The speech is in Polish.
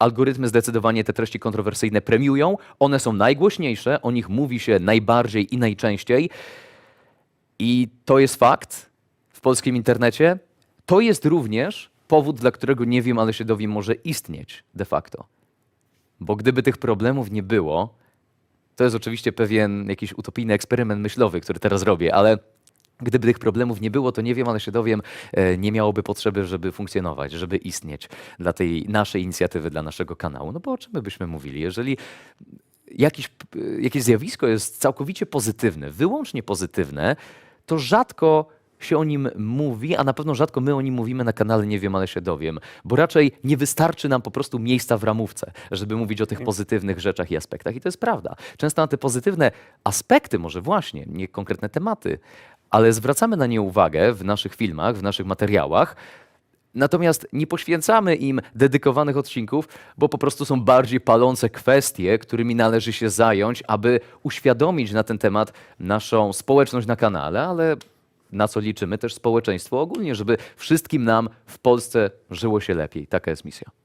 algorytmy zdecydowanie te treści kontrowersyjne premiują. One są najgłośniejsze, o nich mówi się najbardziej i najczęściej. I to jest fakt w polskim internecie. To jest również powód, dla którego nie wiem, ale się dowiem, może istnieć de facto. Bo gdyby tych problemów nie było, to jest oczywiście pewien jakiś utopijny eksperyment myślowy, który teraz robię, ale gdyby tych problemów nie było, to nie wiem, ale się dowiem, e, nie miałoby potrzeby, żeby funkcjonować, żeby istnieć dla tej naszej inicjatywy, dla naszego kanału. No bo o czym my byśmy mówili? Jeżeli jakiś, jakieś zjawisko jest całkowicie pozytywne, wyłącznie pozytywne, to rzadko się o nim mówi, a na pewno rzadko my o nim mówimy na kanale Nie wiem, ale się dowiem, bo raczej nie wystarczy nam po prostu miejsca w ramówce, żeby mówić o tych pozytywnych rzeczach i aspektach. I to jest prawda. Często na te pozytywne aspekty, może właśnie, nie konkretne tematy, ale zwracamy na nie uwagę w naszych filmach, w naszych materiałach, Natomiast nie poświęcamy im dedykowanych odcinków, bo po prostu są bardziej palące kwestie, którymi należy się zająć, aby uświadomić na ten temat naszą społeczność na kanale, ale na co liczymy też społeczeństwo ogólnie, żeby wszystkim nam w Polsce żyło się lepiej. Taka jest misja.